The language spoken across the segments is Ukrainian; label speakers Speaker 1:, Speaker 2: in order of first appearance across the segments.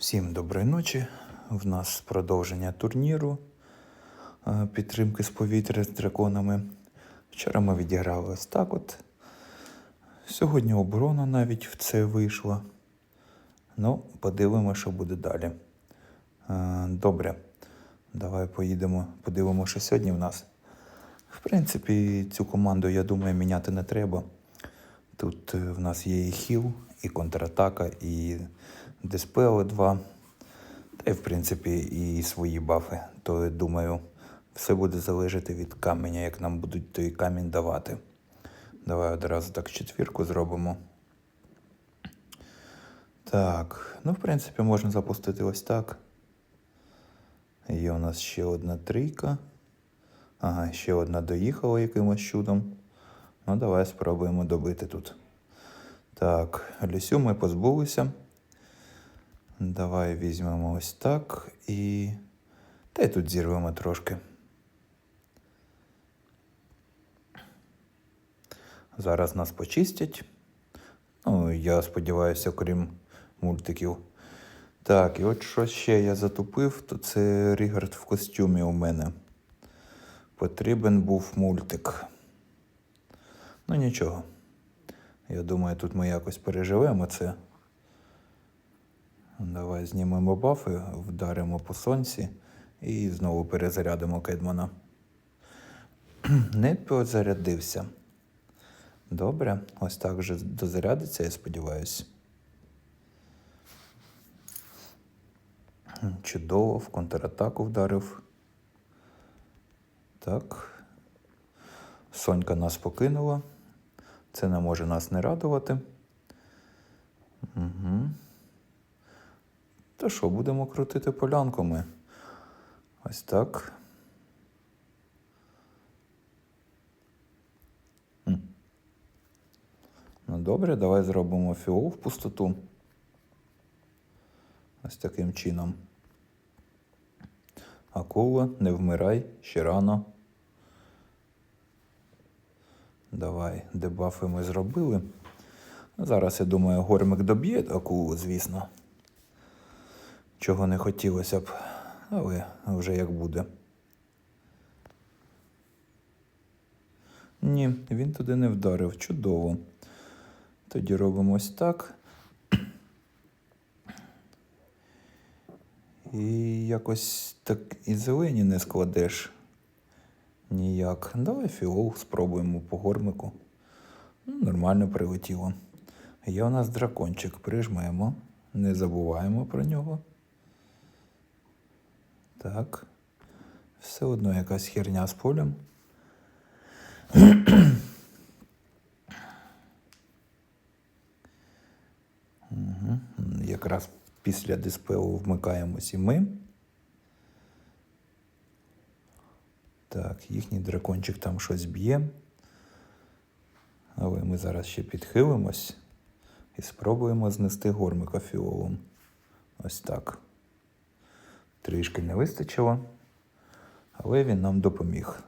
Speaker 1: Всім доброї ночі. В нас продовження турніру е, підтримки з повітря з драконами. Вчора ми відіграли ось так от. Сьогодні оборона навіть в це вийшла. Ну, подивимося, що буде далі. Е, Добре. Давай поїдемо, подивимося, що сьогодні в нас. В принципі, цю команду, я думаю, міняти не треба. Тут е, в нас є і хіл, і контратака, і диспел 2. Та й, в принципі, і свої бафи. То, я думаю, все буде залежати від каменя, як нам будуть той камінь давати. Давай одразу так четвірку зробимо. Так, ну, в принципі, можна запустити ось так. Є у нас ще одна трійка. Ага, ще одна доїхала якимось чудом. Ну, давай спробуємо добити тут. Так, Люсю ми позбулися. Давай візьмемо ось так і. Та й тут зірвемо трошки. Зараз нас почистять. Ну, я сподіваюся, крім мультиків. Так, і от що ще я затупив, то це Рігард в костюмі у мене. Потрібен був мультик. Ну нічого. Я думаю, тут ми якось переживемо це. Давай знімемо бафи, вдаримо по сонці і знову перезарядимо Кедмана. Не позарядився. Добре, ось так вже дозарядиться, я сподіваюся. Чудово, в контратаку вдарив. Так. Сонька нас покинула. Це не може нас не радувати. Угу. То що, будемо крутити полянку ми? Ось так. Ну добре, давай зробимо фіол в пустоту. Ось таким чином. Акула, не вмирай, ще рано. Давай, дебафи ми зробили. Зараз, я думаю, гормик доб'є акулу, звісно. Чого не хотілося б, але вже як буде. Ні, він туди не вдарив. Чудово. Тоді робимо ось так. І якось так і зелені не складеш. Ніяк. Давай фіол спробуємо по гормику. Ну, нормально прилетіло. Є у нас дракончик, прижмемо. Не забуваємо про нього. Так. Все одно якась херня з полем. Угу. Якраз після диспелу вмикаємось і ми. Так, їхній дракончик там щось б'є. Але ми зараз ще підхилимось і спробуємо знести гормика фіолом. Ось так. Трішки не вистачило, але він нам допоміг.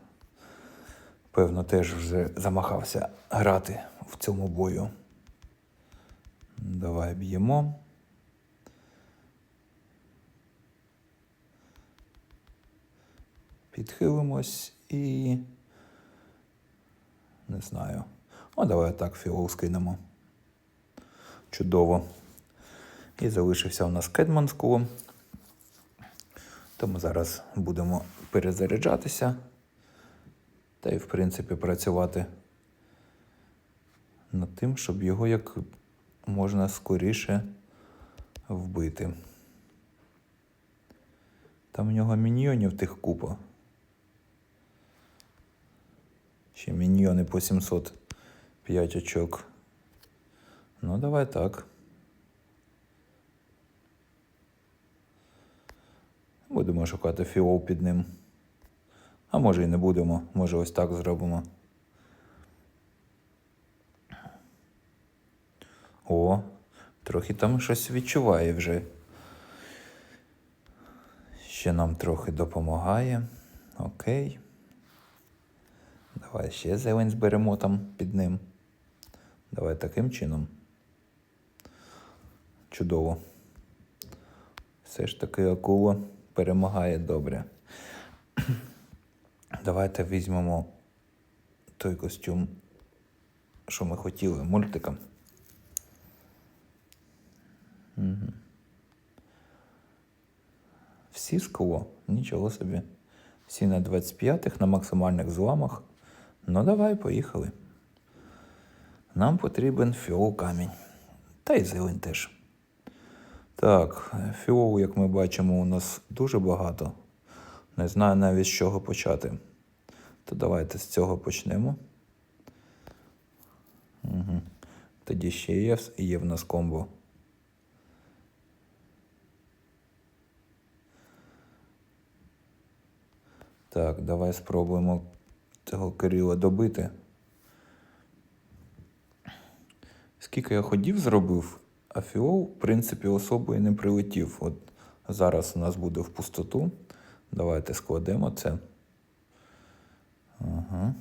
Speaker 1: Певно, теж вже замахався грати в цьому бою. Давай б'ємо. Підхилимось і. Не знаю. О, давай так фіол скинемо. Чудово. І залишився у нас Кедман. Тому зараз будемо перезаряджатися та й, в принципі, працювати над тим, щоб його як можна скоріше вбити. Там у нього міньйонів тих купа. Ще міньйони по 705 очок. Ну, давай так. Будемо шукати фіол під ним. А може і не будемо, може ось так зробимо. О, трохи там щось відчуває вже. Ще нам трохи допомагає. Окей. Давай ще зелень зберемо там під ним. Давай таким чином. Чудово. Все ж таки акула перемагає добре. Давайте візьмемо той костюм, що ми хотіли, мультиком. Угу. Всі скло, нічого собі. Всі на 25-х, на максимальних зламах. Ну давай, поїхали. Нам потрібен фіол камінь. Та й зелень теж. Так, фіолу, як ми бачимо, у нас дуже багато. Не знаю навіть з чого почати. То давайте з цього почнемо. Угу. Тоді ще є, є в нас комбо. Так, давай спробуємо цього Кирила добити. Скільки я ходів зробив, а фіол, в принципі, особо і не прилетів. От зараз у нас буде в пустоту. Давайте складемо це. Ага.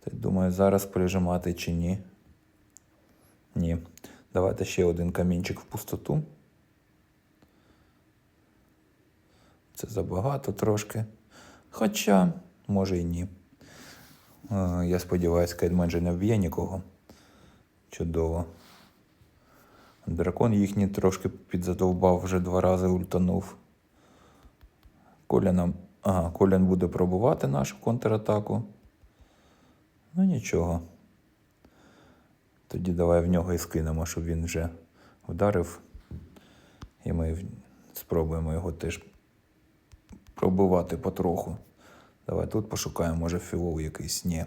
Speaker 1: Так думаю, зараз прижимати чи ні. Ні. Давайте ще один камінчик в пустоту. Це забагато трошки. Хоча, може і ні. Е, Я сподіваюся, Кедмен же не вб'є нікого. Чудово. Дракон їхній трошки підзадовбав, вже два рази ультанув. Коля нам. Ага, Колян буде пробувати нашу контратаку. Ну нічого. Тоді давай в нього і скинемо, щоб він вже вдарив. І ми спробуємо його теж пробивати потроху. Давай тут пошукаємо, може фіол якийсь. Ні.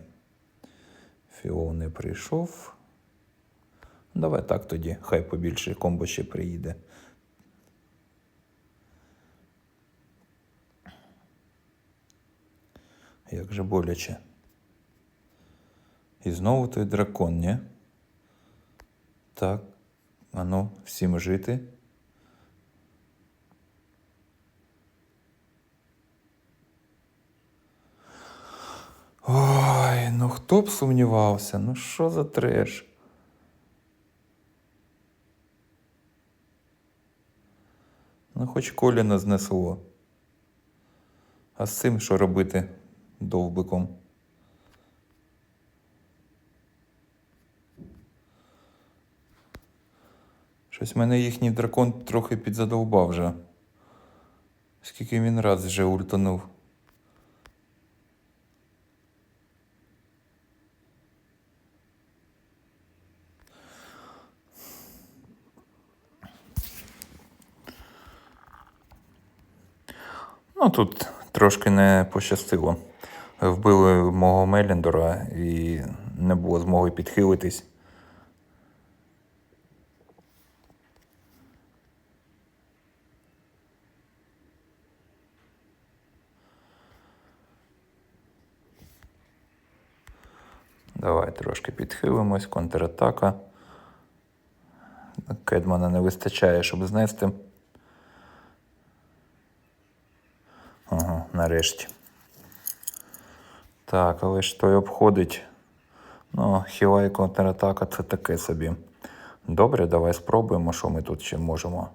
Speaker 1: Фіол не прийшов. Давай так тоді, хай побільше комбо ще приїде. Як же боляче. І знову той дракон, ні? Так. Ану, всім жити. Ой, ну хто б сумнівався? Ну що за треш? Ну, хоч коліна знесло. А з цим що робити довбиком? Щось мене їхній дракон трохи підзадовбав вже. Скільки він раз вже ультанув. Ну, тут трошки не пощастило. Вбили мого Меліндора і не було змоги підхилитись. Давай трошки підхилимось, контратака. Кедмана не вистачає, щоб знести. Ага, нарешті. Так, але ж той обходить. Ну, хіла і контратака це таке собі. Добре, давай спробуємо, що ми тут ще можемо.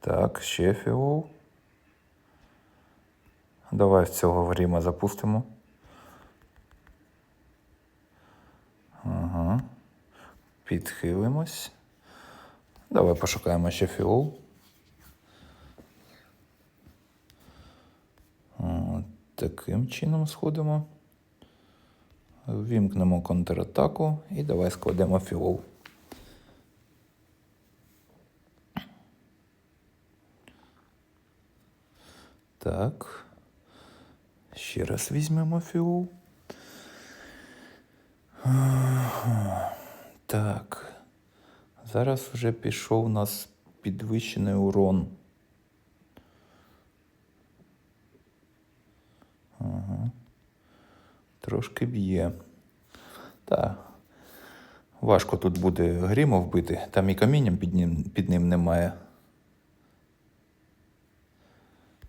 Speaker 1: Так, ще фіол. Давай в цього гріма запустимо. Ага. Підхилимось. Давай пошукаємо ще фіол. От Таким чином сходимо. Вімкнемо контратаку і давай складемо фіол. Так. Ще раз візьмемо фіол. Так. Зараз вже пішов у нас підвищений урон. Ага. Трошки б'є. Так. Важко тут буде гріма вбити, там і камінням під ним, під ним немає.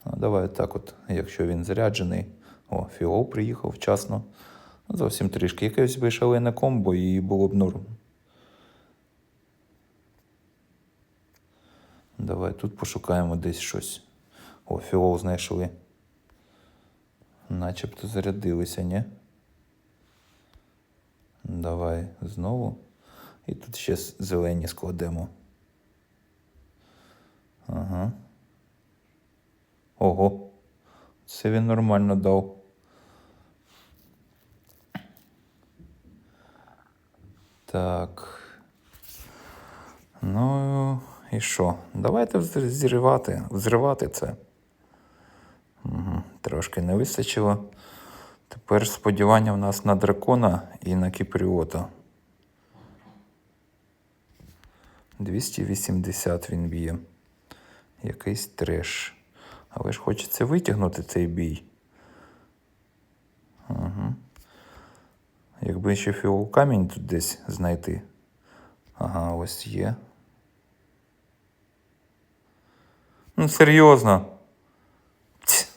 Speaker 1: Ну, давай так от, якщо він заряджений. О, фіол приїхав вчасно. Зовсім трішки. Якесь би шалене комбо і було б норм. Давай тут пошукаємо десь щось. О, фіол знайшли. Начебто зарядилися, ні? Давай знову. І тут ще зелені складемо. Ага. Ого. Це він нормально дав. Так. Ну і що? Давайте вз- зривати, взривати це. Трошки не вистачило. Тепер сподівання в нас на дракона і на кіпріота. 280 він б'є. Якийсь треш. Але ж хочеться витягнути цей бій. Угу. Якби ще фіол камінь тут десь знайти. Ага, ось є. Ну, серйозно. Ць.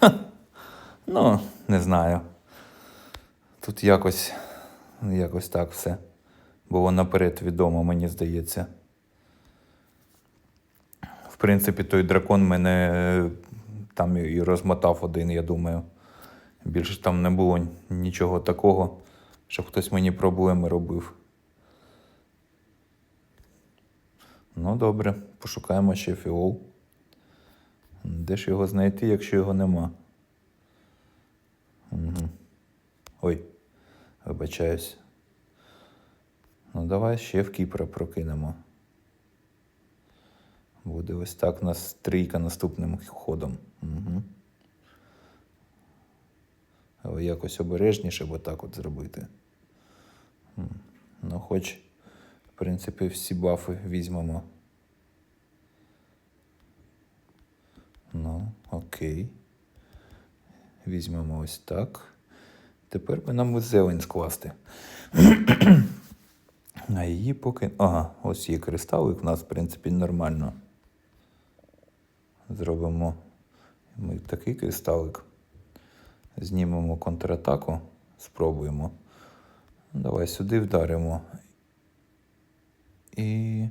Speaker 1: Ха. Ну, не знаю. Тут якось, якось так все. Було наперед відомо, мені здається. В принципі, той дракон мене е, там і розмотав один, я думаю. Більше там не було нічого такого, щоб хтось мені проблеми робив. Ну, добре, пошукаємо ще фіол. Де ж його знайти, якщо його нема? Угу. Ой, вибачаюсь. Ну, давай ще в Кіпра прокинемо. Буде ось так у нас трійка наступним ходом. Угу. Але якось обережніше, бо так от зробити. Ну, хоч, в принципі, всі бафи візьмемо. Ну, окей. Візьмемо ось так. Тепер би нам зелень скласти. А її поки. Ага, ось є кристалик, у нас, в принципі, нормально. Зробимо ми такий кристалик. Знімемо контратаку, спробуємо. Давай сюди вдаримо. І.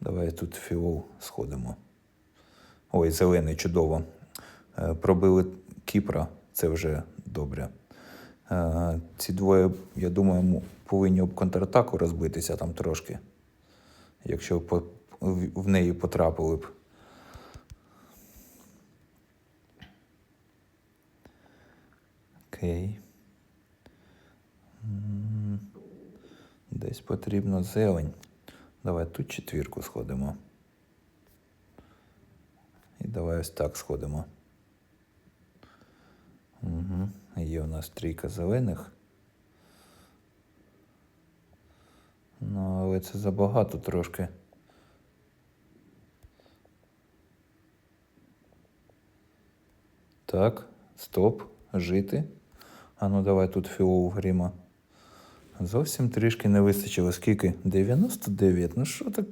Speaker 1: Давай тут фіол сходимо. Ой, зелений, чудово. Е, Пробили Кіпра, це вже добре. Е, Ці двоє, я думаю, повинні об контратаку розбитися там трошки. Якщо в неї потрапили б. Окей. Десь потрібно зелень. Давай тут четвірку сходимо. І давай ось так сходимо. Угу. Є у нас трійка зелених. Ну, але це забагато трошки. Так, стоп, жити. А ну давай тут фіол гріма. Зовсім трішки не вистачило. Скільки? 99. Ну що так?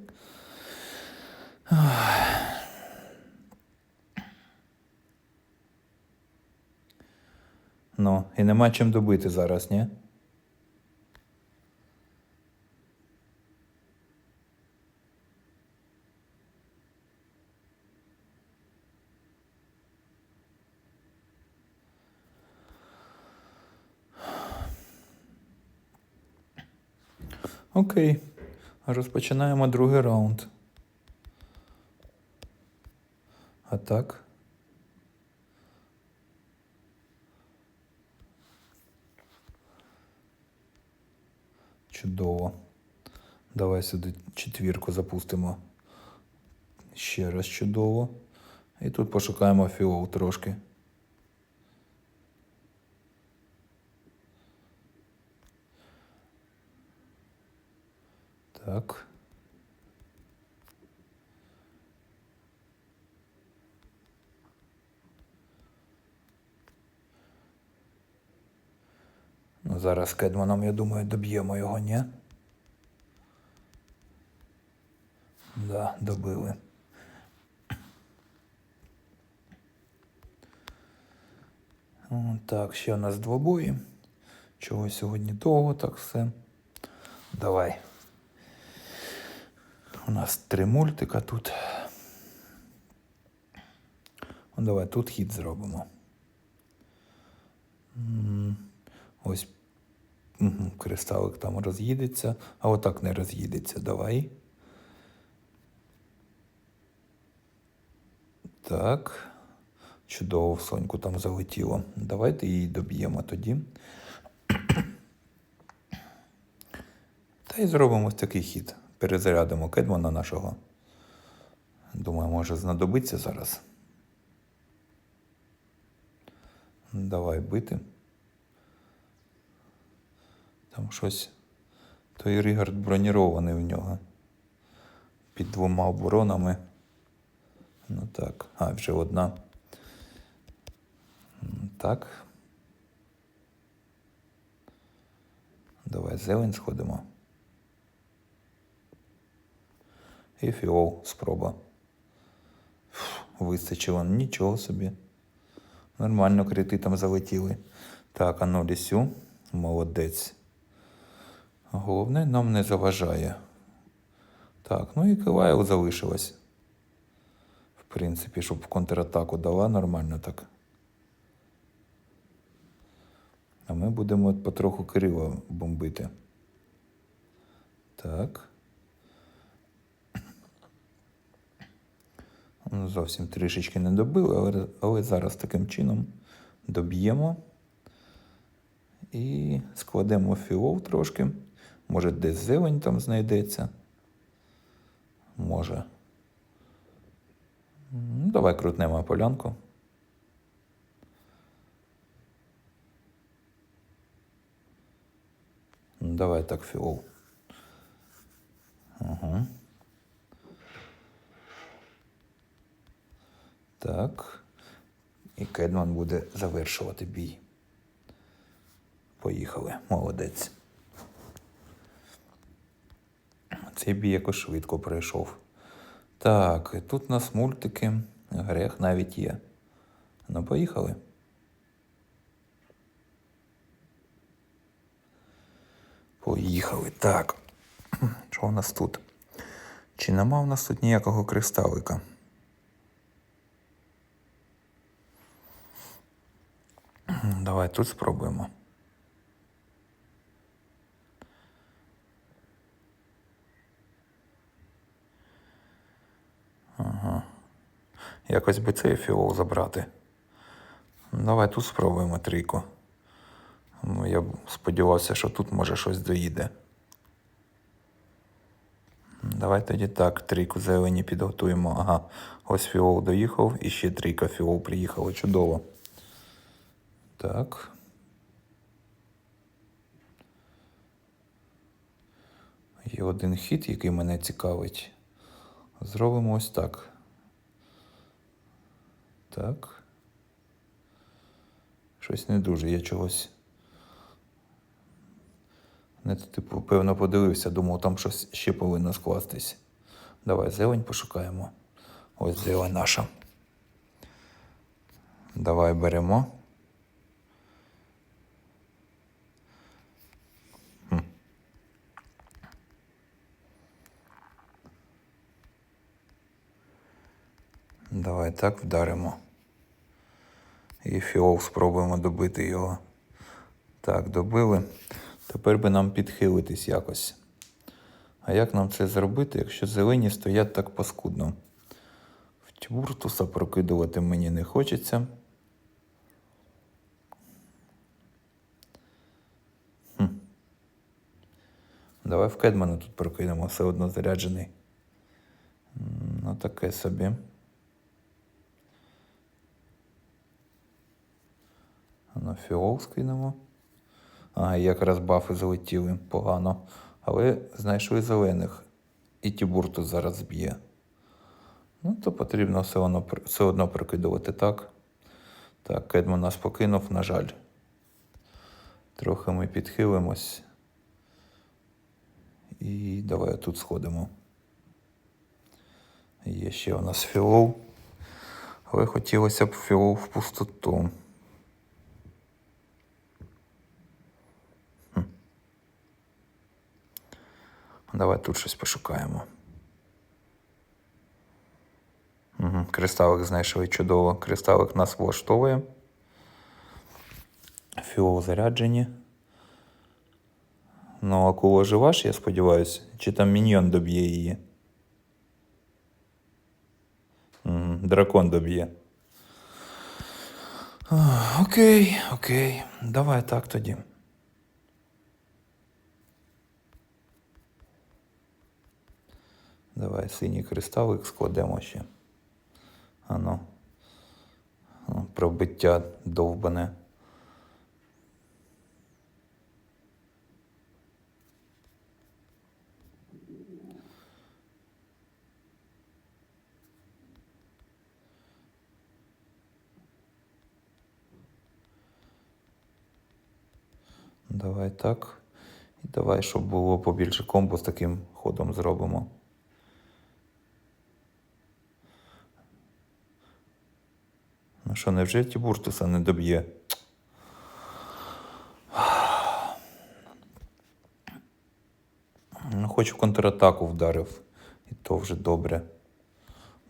Speaker 1: Ну, і нема чим добити зараз, ні? Окей. Розпочинаємо другий раунд. А так. Чудово. Давай сюди четвірку запустимо. Ще раз чудово. І тут пошукаємо фіол трошки. Так. Ну, зараз Кедманом, я думаю, доб'ємо його, ні? Да, добили. Так, ще у нас двобої. Чого сьогодні довго так все. Давай. У нас три мультика тут. Ну, давай тут хід зробимо. Ось кристалик там роз'їдеться, а отак не роз'їдеться. Давай. Так. Чудово в соньку там залетіло. Давайте її доб'ємо тоді. Та й зробимо ось такий хід. Перезарядимо кедмана нашого. Думаю, може знадобиться зараз. Давай бити. Там щось. Той Рігард бронірований в нього. Під двома оборонами. Ну так. А, вже одна. Так. Давай зелень сходимо. І фіол спроба. Вистачило нічого собі. Нормально крити там залетіли. Так, а ну. Молодець. Головне нам не заважає. Так, ну і Килайл залишилась. В принципі, щоб в контратаку дала нормально так. А ми будемо потроху Кирила бомбити. Так. Ну, Зовсім трішечки не добили, але, але зараз таким чином доб'ємо. І складемо філов трошки. Може, десь зелень там знайдеться. Може. Ну, давай крутнемо полянку. Ну, Давай так філов. Угу. Так. І Кедман буде завершувати бій. Поїхали. Молодець. Цей бій якось швидко пройшов. Так, тут у нас мультики. Грех навіть є. Ну, поїхали. Поїхали. Так. Що у нас тут? Чи нема у нас тут ніякого кристалика? Давай тут спробуємо. Ага. Якось би цей фіол забрати. Давай тут спробуємо трійку. Ну, я сподівався, що тут може щось доїде. Давай тоді так, трійку зелені підготуємо. Ага, ось фіол доїхав і ще трійка фіол приїхала. Чудово. Так. Є один хід, який мене цікавить. Зробимо ось так. Так. Щось не дуже, я чогось. Не, типу, певно, подивився, думав, там щось ще повинно скластись. Давай зелень пошукаємо. Ось зелень наша. Давай беремо. Давай так вдаримо. І фіол спробуємо добити його. Так, добили. Тепер би нам підхилитись якось. А як нам це зробити, якщо зелені стоять так паскудно? В тюртуса прокидувати мені не хочеться. Хм. Давай в Кедмана тут прокинемо, все одно заряджений. Ну, таке собі. Фіол скинемо. А, якраз бафи залетіли погано. Але знайшли зелених. І Тібурту зараз б'є. Ну, то потрібно все одно, все одно прокидувати так. Так, Кедман нас покинув, на жаль. Трохи ми підхилимось. І давай тут сходимо. Є ще у нас філов. Але хотілося б філов в пустоту. Давай тут щось пошукаємо. Угу. Кристалик знайшли чудово. Кристалик нас влаштовує. Фіол заряджені. Ну, акула жива ж, я сподіваюся. Чи там міньйон доб'є її? Угу. Дракон доб'є. Окей, окей. Давай так тоді. Давай синій кристалик складемо ще. Ано. Ано, Пробиття довбане. Давай так. І давай, щоб було побільше комбо з таким ходом зробимо. Ну що, невже Тібуртуса не доб'є? Ну, хоч в контратаку вдарив, і то вже добре.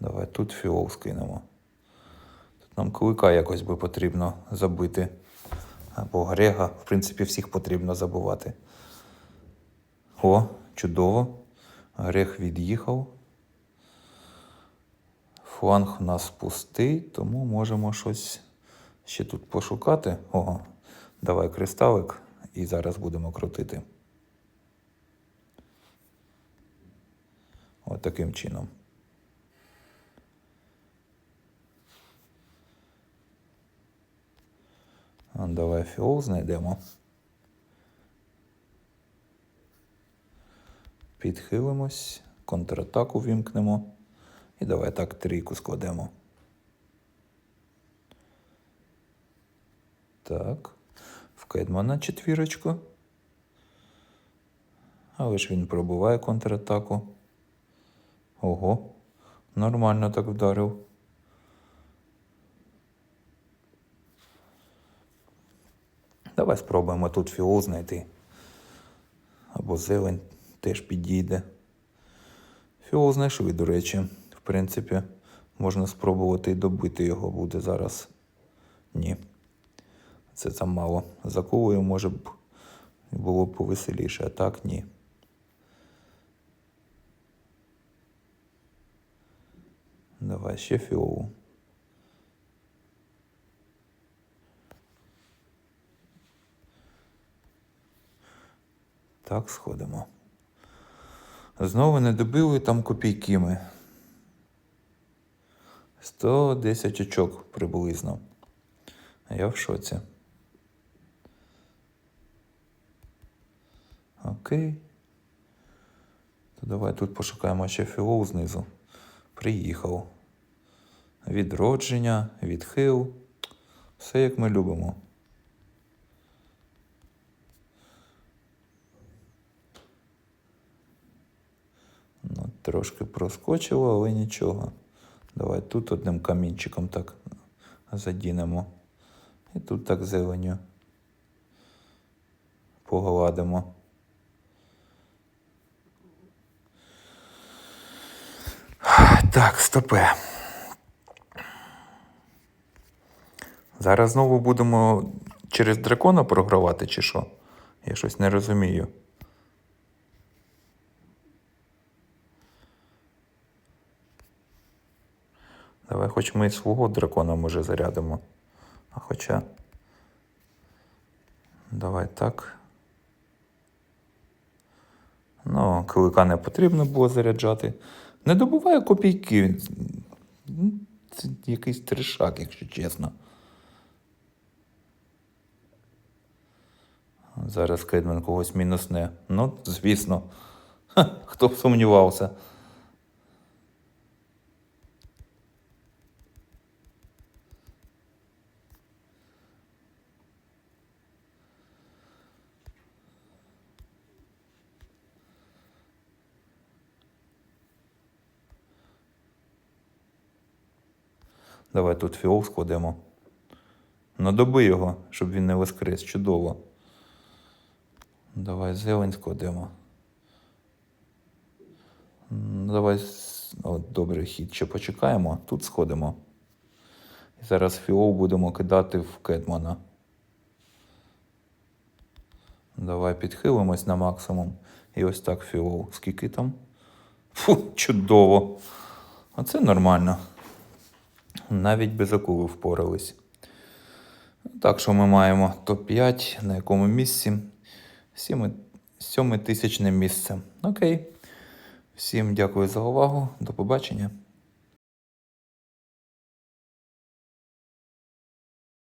Speaker 1: Давай тут фіол скинемо. Тут нам клика якось би потрібно забити. Або Грега, в принципі, всіх потрібно забувати. О, чудово. Грег від'їхав. Фланг у нас пустий, тому можемо щось ще тут пошукати. Ого, давай кристалик і зараз будемо крутити. От таким чином. Давай фіол знайдемо. Підхилимось, контратаку вімкнемо. І давай так трійку складемо. Так. В Кедмана четвірочку. Але ж він пробуває контратаку. Ого, нормально так вдарив. Давай спробуємо тут фіол знайти. Або зелень теж підійде. Фіол знайшли, до речі. Принципі, можна спробувати і добити його буде зараз. Ні. Це замало. За кулею, може б було б повеселіше, а так ні. Давай ще фіолу. Так, сходимо. Знову не добили там копійки ми. 110 очок приблизно. А я в шоці. Окей. То давай тут пошукаємо ще фіол знизу. Приїхав. Відродження, відхил. Все як ми любимо. Ну, трошки проскочило, але нічого. Давай тут одним камінчиком так задінемо. І тут так зеленю. Погладимо. Так, стопе. Зараз знову будемо через дракона програвати, чи що? Я щось не розумію. Давай хоч ми свого дракона може зарядимо. А хоча. Давай так. Ну, клика не потрібно було заряджати. Не добуває копійки. Це якийсь тришак, якщо чесно. Зараз Кейдман когось мінусне. Ну, звісно. Ха, хто б сумнівався. Давай тут фіол складемо. Надоби його, щоб він не воскрес. Чудово. Давай зелень складемо. Давай От, добрий хід. Ще почекаємо, тут сходимо. І зараз фіол будемо кидати в Кетмана. Давай підхилимось на максимум. І ось так фіол. Скільки там? Фу, чудово. Оце нормально. Навіть без акули впорались. Так що ми маємо топ-5, на якому місці? Сіми- Сьоме тисячне місце. Окей. Всім дякую за увагу. До побачення.